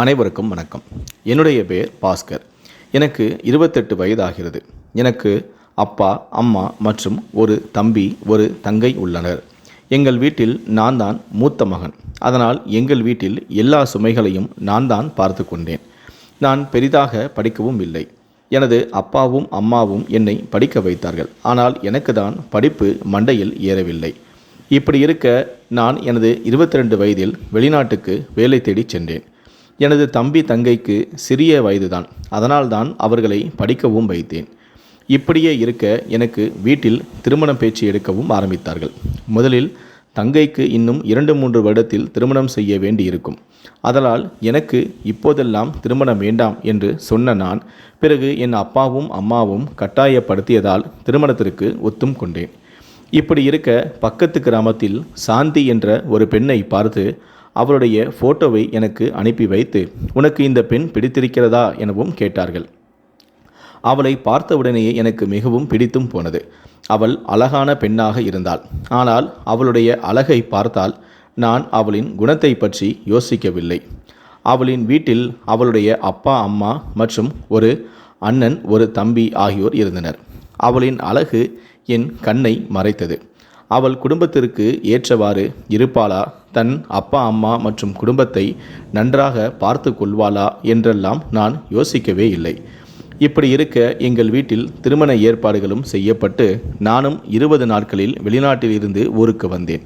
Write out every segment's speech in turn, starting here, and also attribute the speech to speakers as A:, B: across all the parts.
A: அனைவருக்கும் வணக்கம். என்னுடைய பெயர் பாஸ்கர். எனக்கு இருபத்தெட்டு வயதாகிறது. எனக்கு அப்பா அம்மா மற்றும் ஒரு தம்பி ஒரு தங்கை உள்ளனர். எங்கள் வீட்டில் நான் தான் மூத்த மகன். அதனால் எங்கள் வீட்டில் எல்லா சுமைகளையும் நான் தான் பார்த்து கொண்டேன். நான் பெரிதாக படிக்கவும் இல்லை. எனது அப்பாவும் அம்மாவும் என்னை படிக்க வைத்தார்கள். ஆனால் எனக்கு தான் படிப்பு மண்டையில் ஏறவில்லை. இப்படி இருக்க நான் எனது 22 வயதில் வெளிநாட்டுக்கு வேலை தேடிச் சென்றேன். எனது தம்பி தங்கைக்கு சிறிய வயதுதான். அதனால்தான் அவர்களை படிக்கவும் வைத்தேன். இப்படியே இருக்க எனக்கு வீட்டில் திருமணம் பேச்சு எடுக்கவும் ஆரம்பித்தார்கள். முதலில் தங்கைக்கு இன்னும் இரண்டு மூன்று வருடத்தில் திருமணம் செய்ய வேண்டியிருக்கும். அதனால் எனக்கு இப்போதெல்லாம் திருமணம் வேண்டாம் என்று சொன்ன நான் பிறகு என் அப்பாவும் அம்மாவும் கட்டாயப்படுத்தியதால் திருமணத்திற்கு ஒத்தும் கொண்டேன். இப்படி இருக்க பக்கத்து கிராமத்தில் சாந்தி என்ற ஒரு பெண்ணை பார்த்து அவளுடைய ஃபோட்டோவை எனக்கு அனுப்பி வைத்து உனக்கு இந்த பெண் பிடித்திருக்கிறதா? எனவும் கேட்டார்கள். அவளை பார்த்தவுடனேயே எனக்கு மிகவும் பிடித்தும் போனது. அவள் அழகான பெண்ணாக இருந்தாள். ஆனால் அவளுடைய அழகை பார்த்தால் நான் அவளின் குணத்தை பற்றி யோசிக்கவில்லை. அவளின் வீட்டில் அவளுடைய அப்பா அம்மா மற்றும் ஒரு அண்ணன் ஒரு தம்பி ஆகியோர் இருந்தனர். அவளின் அழகு என் கண்ணை மறைத்தது. அவள் குடும்பத்திற்கு ஏற்றவாறு இருப்பாளா? தன் அப்பா அம்மா மற்றும் குடும்பத்தை நன்றாக பார்த்து கொள்வாளா? என்றெல்லாம் நான் யோசிக்கவே இல்லை. இப்படி இருக்க எங்கள் வீட்டில் திருமண ஏற்பாடுகளும் செய்யப்பட்டு நானும் இருபது நாட்களில் வெளிநாட்டில் இருந்து ஊருக்கு வந்தேன்.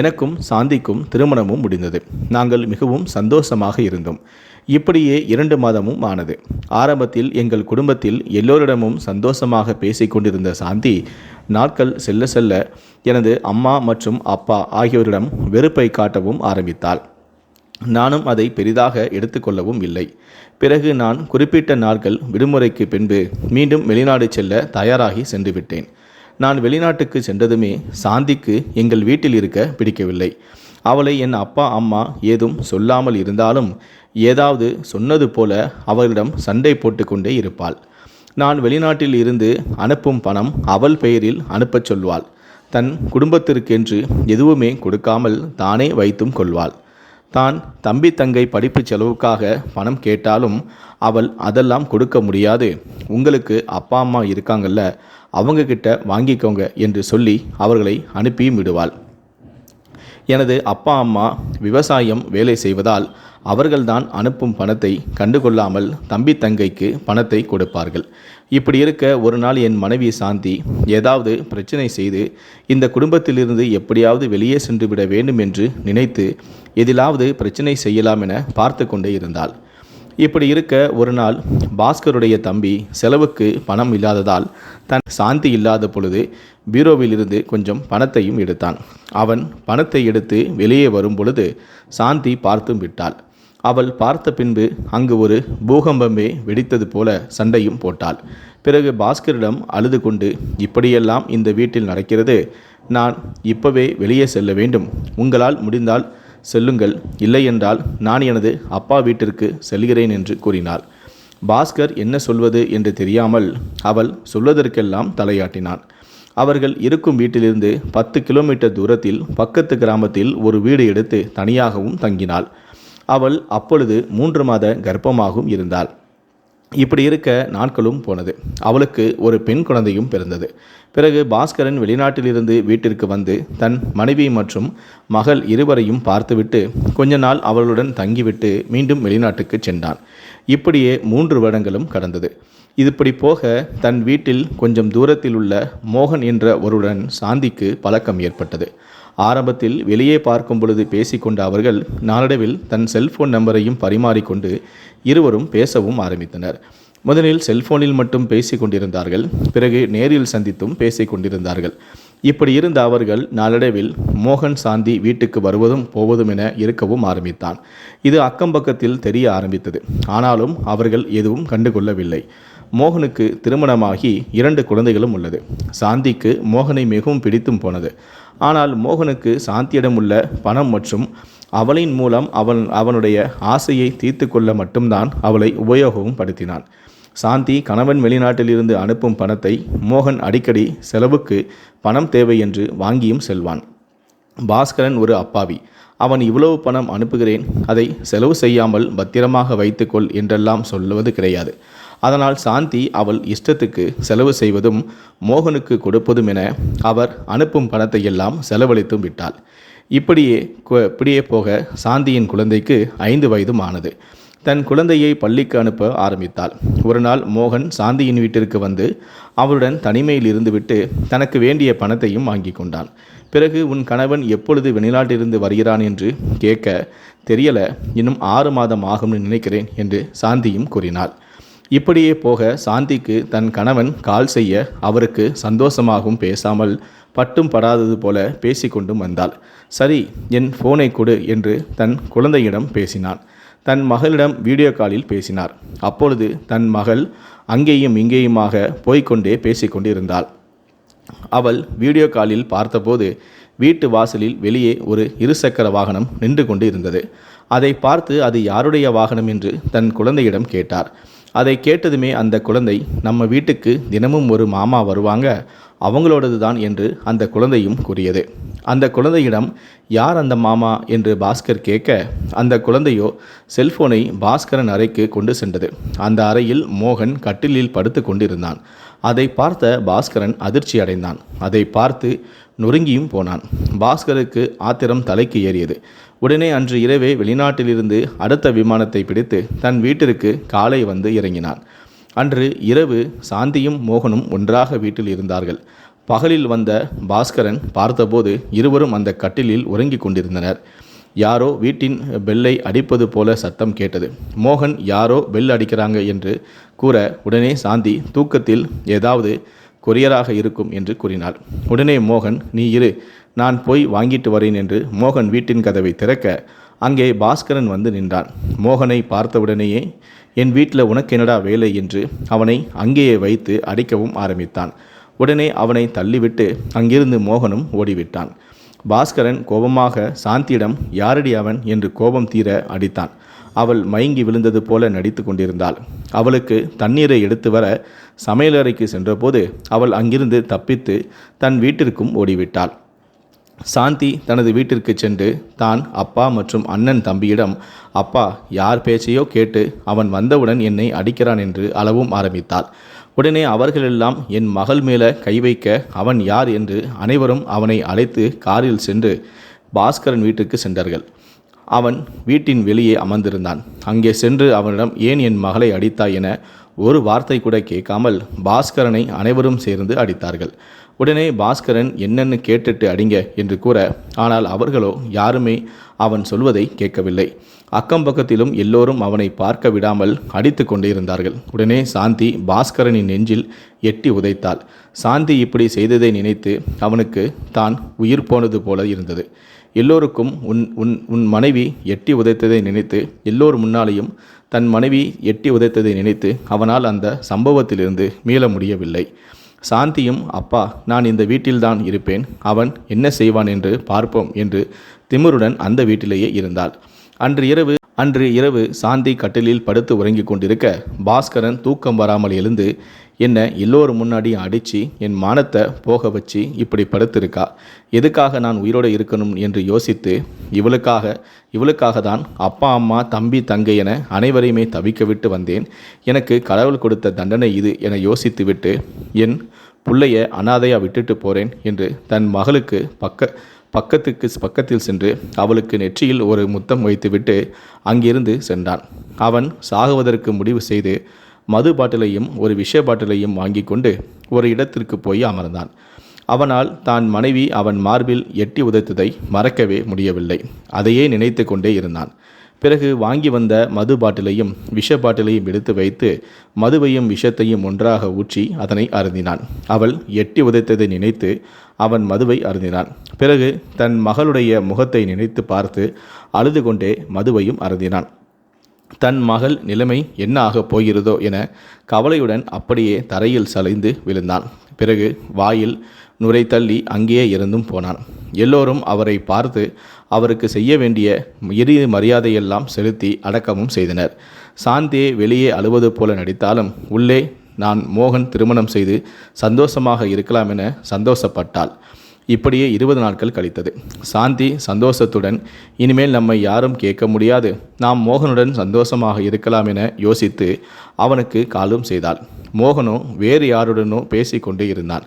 A: எனக்கும் சாந்திக்கும் திருமணமும் முடிந்தது. நாங்கள் மிகவும் சந்தோஷமாக இருந்தோம். இப்படியே இரண்டு மாதமும் ஆனது. ஆரம்பத்தில் எங்கள் குடும்பத்தில் எல்லோரிடமும் சந்தோஷமாக பேசிக் கொண்டிருந்த சாந்தி நாட்கள் செல்ல செல்ல எனது அம்மா மற்றும் அப்பா ஆகியோரிடம் வெறுப்பை காட்டவும் ஆரம்பித்தாள். நானும் அதை பெரிதாக எடுத்துக்கொள்ளவும் இல்லை. பிறகு நான் குறிப்பிட்ட நாட்கள் விடுமுறைக்கு பின்பு மீண்டும் வெளிநாடு செல்ல தயாராகி சென்று விட்டேன். நான் வெளிநாட்டுக்கு சென்றதுமே சாந்திக்கு எங்கள் வீட்டில் இருக்க பிடிக்கவில்லை. அவளை என் அப்பா அம்மா ஏதும் சொல்லாமல் இருந்தாலும் ஏதாவது சொன்னது போல அவளிடம் சண்டை போட்டுக்கொண்டே இருப்பாள். நான் வெளிநாட்டில் இருந்து அனுப்பும் பணம் அவள் பெயரில் அனுப்பச் சொல்வாள். தன் குடும்பத்திற்கென்று எதுவுமே கொடுக்காமல் தானே வைத்தும் கொள்வாள். தான் தம்பி தங்கை படிப்பு செலவுக்காக பணம் கேட்டாலும் அவள் அதெல்லாம் கொடுக்க முடியாது. உங்களுக்கு அப்பா அம்மா இருக்காங்கல்ல அவங்க கிட்ட வாங்கிக்கோங்க என்று சொல்லி அவர்களை அனுப்பியும் விடுவாள். எனது அப்பா அம்மா விவசாயம் வேலை செய்வதால் அவர்கள்தான் அனுப்பும் பணத்தை கண்டுகொள்ளாமல் தம்பி தங்கைக்கு பணத்தை கொடுப்பார்கள். இப்படி இருக்க ஒரு நாள் என் மனைவி சாந்தி ஏதாவது பிரச்சனை செய்து இந்த குடும்பத்திலிருந்து எப்படியாவது வெளியே சென்று விட வேண்டும் என்று நினைத்து எதிலாவது பிரச்சனை செய்யலாம் என பார்த்து கொண்டே இருந்தாள். இப்படி இருக்க ஒரு நாள் பாஸ்கருடைய தம்பி செலவுக்கு பணம் இல்லாததால் தன் சாந்தி இல்லாத பொழுது பீரோவிலிருந்து கொஞ்சம் பணத்தையும் எடுத்தான். அவன் பணத்தை எடுத்து வெளியே வரும் பொழுது சாந்தி பார்த்தும் விட்டாள். அவள் பார்த்த பின்பு அங்கு ஒரு பூகம்பமே வெடித்தது போல சண்டையும் போட்டாள். பிறகு பாஸ்கரிடம் அழுது கொண்டு இப்படியெல்லாம் இந்த வீட்டில் நடக்கிறது. நான் இப்பவே வெளியே செல்ல வேண்டும். உங்களால் முடிந்தால் செல்லுங்கள். இல்லையென்றால் நான் எனது அப்பா வீட்டிற்கு செல்கிறேன் என்று கூறினாள். பாஸ்கர் என்ன சொல்வது என்று தெரியாமல் அவள் சொல்வதற்கெல்லாம் தலையாட்டினான். அவர்கள் இருக்கும் வீட்டிலிருந்து பத்து கிலோமீட்டர் தூரத்தில் பக்கத்து கிராமத்தில் ஒரு வீடு எடுத்து தனியாகவும் தங்கினாள். அவள் அப்பொழுது மூன்று மாத கர்ப்பமாகவும் இருந்தாள். இப்படி இருக்க நாட்களும் போனது. அவளுக்கு ஒரு பெண் குழந்தையும் பிறந்தது. பிறகு பாஸ்கரன் வெளிநாட்டிலிருந்து வீட்டிற்கு வந்து தன் மனைவி மற்றும் மகள் இருவரையும் பார்த்துவிட்டு கொஞ்ச நாள் அவளுடன் தங்கிவிட்டு மீண்டும் வெளிநாட்டுக்கு சென்றான். இப்படியே மூன்று வருடங்களும் கடந்தது. இதுபடி போக தன் வீட்டில் கொஞ்சம் தூரத்தில் உள்ள மோகன் என்ற ஒருடன் சாந்திக்கு பழக்கம் ஏற்பட்டது. ஆரம்பத்தில் வெளியே பார்க்கும் பொழுது பேசிக்கொண்ட அவர்கள் நாளடைவில் தன் செல்போன் நம்பரையும் பரிமாறிக்கொண்டு இருவரும் பேசவும் ஆரம்பித்தனர். முதலில் செல்போனில் மட்டும் பேசிக் கொண்டிருந்தார்கள் பிறகு நேரில் சந்தித்தும் பேசிக் கொண்டிருந்தார்கள் இப்படி இருந்த அவர்கள் நாளடைவில் மோகன் சாந்தி வீட்டுக்கு வருவதும் போவதும் என இருக்கவும் ஆரம்பித்தான். இது அக்கம் பக்கத்தில் தெரிய ஆரம்பித்தது. ஆனாலும் அவர்கள் எதுவும் கண்டுகொள்ளவில்லை. மோகனுக்கு திருமணமாகி இரண்டு குழந்தைகளும் உள்ளது. சாந்திக்கு மோகனை மிகவும் பிடித்தும் போனது. ஆனால் மோகனுக்கு சாந்தியிடம் உள்ள பணம் மற்றும் அவளின் மூலம் அவன் அவனுடைய ஆசையை தீர்த்து கொள்ள மட்டும்தான் அவளை உபயோகமும் படுத்தினான். சாந்தி கணவன் வெளிநாட்டிலிருந்து அனுப்பும் பணத்தை மோகன் அடிக்கடி செலவுக்கு பணம் தேவை என்று வாங்கியும் செல்வான். பாஸ்கரன் ஒரு அப்பாவி. அவன் இவ்வளவு பணம் அனுப்புகிறேன் அதை செலவு செய்யாமல் பத்திரமாக வைத்துக்கொள் என்றெல்லாம் சொல்லுவது கிடையாது. அதனால் சாந்தி அவள் இஷ்டத்துக்கு செலவு செய்வதும் மோகனுக்கு கொடுப்பதும் என அவர் அனுப்பும் பணத்தை எல்லாம் செலவழித்தும் விட்டாள். இப்படியே கு- இப்படியே போக சாந்தியின் குழந்தைக்கு ஐந்து வயதும் ஆனது. தன் குழந்தையை பள்ளிக்கு அனுப்ப ஆரம்பித்தாள். ஒரு நாள் மோகன் சாந்தியின் வீட்டிற்கு வந்து அவளுடன் தனிமையில் இருந்துவிட்டு தனக்கு வேண்டிய பணத்தையும் வாங்கி கொண்டான். பிறகு உன் கணவன் எப்பொழுது வெளிநாட்டிலிருந்து வருகிறான் என்று கேட்க தெரியல இன்னும் ஆறு மாதம் ஆகும்னு நினைக்கிறேன் என்று சாந்தியும் கூறினாள். இப்படியே போக சாந்திக்கு தன் கணவன் கால் செய்ய அவருக்கு சந்தோஷமாகவும் பேசாமல் பட்டும் படாதது போல பேசிக்கொண்டும் வந்தாள். சரி என் ஃபோனை கொடு என்று தன் குழந்தையிடம் பேசினான். தன் மகளிடம் வீடியோ காலில் பேசினார். அப்பொழுது தன் மகள் அங்கேயும் இங்கேயுமாக போய்க்கொண்டே பேசிக்கொண்டிருந்தாள் அவள் வீடியோ காலில் பார்த்தபோது வீட்டு வாசலில் வெளியே ஒரு இருசக்கர வாகனம் நின்று கொண்டு இருந்தது அதை பார்த்து அது யாருடைய வாகனம் என்று தன் குழந்தையிடம் கேட்டார். அதை கேட்டதுமே அந்த குழந்தை நம்ம வீட்டுக்கு தினமும் ஒரு மாமா வருவாங்க அவங்களோடது தான் என்று அந்த குழந்தையும் கூறியது. அந்த குழந்தையிடம் யார் அந்த மாமா? என்று பாஸ்கர் கேட்க அந்த குழந்தையோ செல்போனை பாஸ்கரன் அறைக்கு கொண்டு சென்றது. அந்த அறையில் மோகன் கட்டிலில் படுத்து கொண்டிருந்தான். அதை பார்த்த பாஸ்கரன் அதிர்ச்சி அடைந்தான். அதை பார்த்து நொறுங்கியும் போனான். பாஸ்கருக்கு ஆத்திரம் தலைக்கு ஏறியது. உடனே அன்று இரவே வெளிநாட்டிலிருந்து அடுத்த விமானத்தை பிடித்து தன் வீட்டிற்கு காலை வந்து இறங்கினான். அன்று இரவு சாந்தியும் மோகனும் ஒன்றாக வீட்டில் இருந்தார்கள். பகலில் வந்த பாஸ்கரன் பார்த்தபோது இருவரும் அந்த கட்டிலில் உறங்கிக் கொண்டிருந்தனர். யாரோ வீட்டின் பெல்லை அடிப்பது போல சத்தம் கேட்டது. மோகன் யாரோ பெல் அடிக்கிறாங்க என்று கூற உடனே சாந்தி தூக்கத்தில் ஏதாவது கொரியராக இருக்கும் என்று கூறினாள். உடனே மோகன் நீ இரு நான் போய் வாங்கிட்டு வரேன் என்று மோகன் வீட்டின் கதவை திறக்க அங்கே பாஸ்கரன் வந்து நின்றான். மோகனை பார்த்தவுடனேயே என் வீட்டில் உனக்கு என்னடா வேலை என்று அவனை அங்கேயே வைத்து அடிக்கவும் ஆரம்பித்தான். உடனே அவனை தள்ளிவிட்டு அங்கிருந்து மோகனும் ஓடிவிட்டான். பாஸ்கரன் கோபமாக சாந்தியிடம் யாரடி அவன்? என்று கோபம் தீர அடித்தான். அவள் மயங்கி விழுந்தது போல நடித்து கொண்டிருந்தாள். அவளுக்கு தண்ணீரை எடுத்து வர சமையலறைக்கு சென்றபோது அவள் அங்கிருந்து தப்பித்து தன் வீட்டிற்கும் ஓடிவிட்டாள். சாந்தி தனது வீட்டிற்கு சென்று தான் அப்பா மற்றும் அண்ணன் தம்பியிடம் அப்பா யார் பேச்சையோ கேட்டு அவன் வந்தவுடன் என்னை அடிக்கிறான் என்று அளவும் ஆரம்பித்தாள். உடனே அவர்களெல்லாம் என் மகள் மேலே கை வைக்க அவன் யார் என்று அனைவரும் அவனை அழைத்து காரில் சென்று பாஸ்கரன் வீட்டுக்கு சென்றார்கள். அவன் வீட்டின் வெளியே அமர்ந்திருந்தான். அங்கே சென்று அவனிடம் ஏன் என் மகளை அடித்தாய் என ஒரு வார்த்தை கூட கேட்காமல் பாஸ்கரனை அனைவரும் சேர்ந்து அடித்தார்கள். உடனே பாஸ்கரன் என்னென்னு கேட்டுட்டு அடிங்க என்று கூற ஆனால் அவர்களோ யாருமே அவன் சொல்வதை கேட்கவில்லை. அக்கம் பக்கத்திலும் எல்லோரும் அவனை பார்க்க விடாமல் அடித்து கொண்டே இருந்தார்கள் உடனே சாந்தி பாஸ்கரனின் நெஞ்சில் எட்டி உதைத்தாள். சாந்தி இப்படி செய்ததை நினைத்து அவனுக்கு தான் உயிர் போனது போல இருந்தது. எல்லோருக்கும் உன் உன் உன் மனைவி எட்டி உதைத்ததை நினைத்து எல்லோர் முன்னாலேயும் தன் மனைவி எட்டி உதைத்ததை நினைத்து அவனால் அந்த சம்பவத்திலிருந்து மீள முடியவில்லை. சாந்தியும் அப்பா நான் இந்த வீட்டில்தான் இருப்பேன். அவன் என்ன செய்வான் என்று பார்ப்போம் என்று திமிருடன் அந்த வீட்டிலேயே இருந்தாள். அன்று இரவு அன்று இரவு சாந்தி கட்டிலில் படுத்து உறங்கிக் கொண்டிருக்க பாஸ்கரன் தூக்கம் வராமல் எழுந்து என்னை எல்லோரும் முன்னாடி அடித்து என் மானத்தை போக வச்சு இப்படி படுத்திருக்கா. எதுக்காக நான் உயிரோடு இருக்கணும் என்று யோசித்து இவளுக்காக இவளுக்காக தான் அப்பா அம்மா தம்பி தங்கை என அனைவரையுமே தவிக்க விட்டு வந்தேன். எனக்கு கடவுள் கொடுத்த தண்டனை இது என யோசித்து விட்டு என் புள்ளைய அனாதையாக விட்டுட்டு போகிறேன் என்று தன் மகளுக்கு பக்க பக்கத்துக்கு பக்கத்தில் சென்று அவளுக்கு நெற்றியில் ஒரு முத்தம் வைத்துவிட்டு அங்கிருந்து சென்றான். அவன் சாகுவதற்கு முடிவு செய்து மது பாட்டிலையும் ஒரு விஷ பாட்டிலையும் வாங்கி கொண்டு ஒரு இடத்திற்கு போய் அமர்ந்தான். அவனால் தான் மனைவி அவன் மார்பில் எட்டி உதைத்ததை மறக்கவே முடியவில்லை. அதையே நினைத்து கொண்டே இருந்தான். பிறகு வாங்கி வந்த மது பாட்டிலையும் விஷ பாட்டிலையும் எடுத்து வைத்து மதுவையும் விஷத்தையும் ஒன்றாக ஊற்றி அதனை அருந்தினான். அவள் எட்டி உதைத்ததை நினைத்து அவன் மதுவை அருந்தினான். பிறகு தன் மகளுடைய முகத்தை நினைத்து பார்த்து அழுது கொண்டே மதுவையும் அருந்தினான். தன் மகள் நிலைமை என்ன ஆகப் போகிறதோ என கவலையுடன் அப்படியே தரையில் சலைந்து விழுந்தான். பிறகு வாயில் நுரை தள்ளி அங்கேயே இருந்தும் போனான். எல்லோரும் அவரை பார்த்து அவருக்கு செய்ய வேண்டிய இறுதி மரியாதையெல்லாம் செலுத்தி அடக்கமும் செய்தனர். சாந்தியை வெளியே அழுவது போல நடித்தாலும் உள்ளே நான் மோகன் திருமணம் செய்து சந்தோஷமாக இருக்கலாம் என சந்தோஷப்பட்டாள். இப்படியே இருபது நாட்கள் கழித்தது. சாந்தி சந்தோஷத்துடன் இனிமேல் நம்மை யாரும் கேட்க முடியாது. நாம் மோகனுடன் சந்தோஷமாக இருக்கலாம் என யோசித்து அவனுக்கு காலும் செய்தாள். மோகனோ வேறு யாருடனோ பேசிக்கொண்டே இருந்தான்.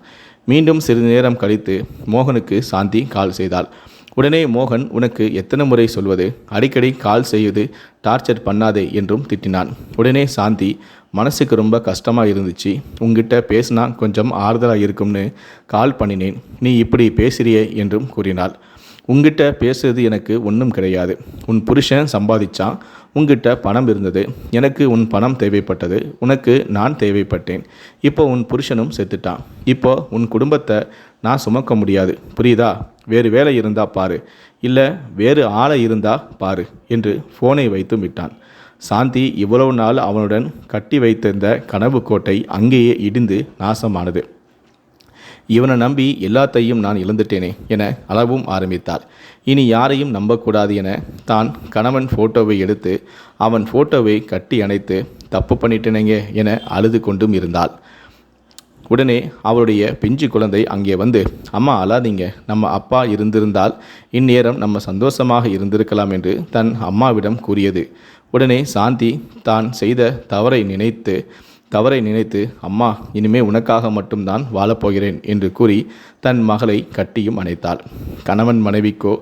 A: மீண்டும் சிறிது நேரம் கழித்து மோகனுக்கு சாந்தி கால் செய்தாள். உடனே மோகன் உனக்கு எத்தனை முறை சொல்வது? அடிக்கடி கால் செய்வது டார்ச்சர் பண்ணாதே என்றும் திட்டினான். உடனே சாந்தி மனசுக்கு ரொம்ப கஷ்டமாக இருந்துச்சு. உங்ககிட்ட பேசினா கொஞ்சம் ஆறுதலாக இருக்கும்னு கால் பண்ணினேன். நீ இப்படி பேசுறியே என்றும் கூறினாள். உங்ககிட்ட பேசுறது எனக்கு ஒன்றும் கிடையாது. உன் புருஷன் சம்பாதிச்சான். உங்ககிட்ட பணம் இருந்தது. எனக்கு உன் பணம் தேவைப்பட்டது. உனக்கு நான் தேவைப்பட்டேன். இப்போ உன் புருஷனும் செத்துட்டான். இப்போ உன் குடும்பத்தை நான் சுமக்க முடியாது. புரியுதா? வேறு வேலை இருந்தால் பாரு. இல்லை வேறு ஆளை இருந்தால் பாரு என்று ஃபோனை வைத்து விட்டான். சாந்தி இவ்வளவு நாள் அவனுடன் கட்டி வைத்திருந்த கனவு கோட்டை அங்கேயே இடிந்து நாசமானது. இவனை நம்பி எல்லாத்தையும் நான் இழந்துட்டேனே என அளவும் ஆரம்பித்தாள். இனி யாரையும் நம்பக்கூடாது என தான் கணவன் ஃபோட்டோவை எடுத்து அவன் ஃபோட்டோவை கட்டி அணைத்து தப்பு பண்ணிட்டேனேங்க என அழுது கொண்டும் இருந்தாள். உடனே அவருடைய பிஞ்சு குழந்தை அங்கே வந்து அம்மா அழாதீங்க. நம்ம அப்பா இருந்திருந்தால் இந்நேரம் நம்ம சந்தோஷமாக இருந்திருக்கலாம் என்று தன் அம்மாவிடம் கூறியது. உடனே சாந்தி தான் செய்த தவறை நினைத்து தவறை நினைத்து அம்மா இனிமே உனக்காக மட்டும்தான் வாழப்போகிறேன் என்று கூறி தன் மகளை கட்டியும் அணைத்தாள். கணவன் மனைவிக்கோ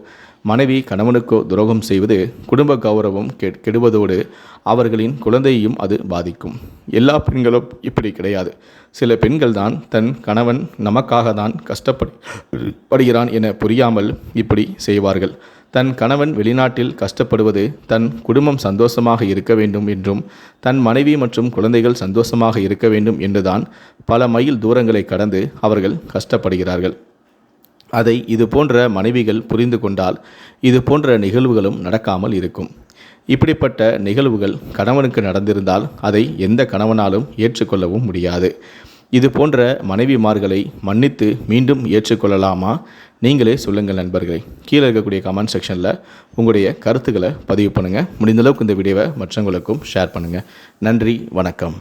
A: மனைவி கணவனுக்கோ துரோகம் செய்வது குடும்ப கௌரவம் கெ- கெடுவதோடு அவர்களின் குழந்தையையும் அது பாதிக்கும். எல்லா பெண்களும் இப்படி கிடையாது. சில பெண்கள் தான் தன் கணவன் நமக்காக தான் கஷ்டப்படுகிறான் என புரியாமல் இப்படி செய்வார்கள். தன் கணவன் வெளிநாட்டில் கஷ்டப்படுவது தன் குடும்பம் சந்தோஷமாக இருக்க வேண்டும் என்றும் தன் மனைவி மற்றும் குழந்தைகள் சந்தோஷமாக இருக்க வேண்டும் என்றுதான் பல மைல் தூரங்களை கடந்து அவர்கள் கஷ்டப்படுகிறார்கள். அதை இது போன்ற மனைவிகள் புரிந்து கொண்டால் இது போன்ற நிகழ்வுகளும் நடக்காமல் இருக்கும். இப்படிப்பட்ட நிகழ்வுகள் கணவனுக்கு நடந்திருந்தால் அதை எந்த கணவனாலும் ஏற்றுக்கொள்ளவும் முடியாது. இது போன்ற மனைவிமார்களை மன்னித்து மீண்டும் ஏற்றுக்கொள்ளலாமா? நீங்களே சொல்லுங்கள் நண்பர்களே. கீழே இருக்கக்கூடிய கமெண்ட் செக்ஷனில் உங்களுடைய கருத்துக்களை பதிவு பண்ணுங்கள் முடிந்தளவுக்கு இந்த வீடியோவை மற்றவங்களுக்கும் ஷேர் பண்ணுங்கள் நன்றி வணக்கம்.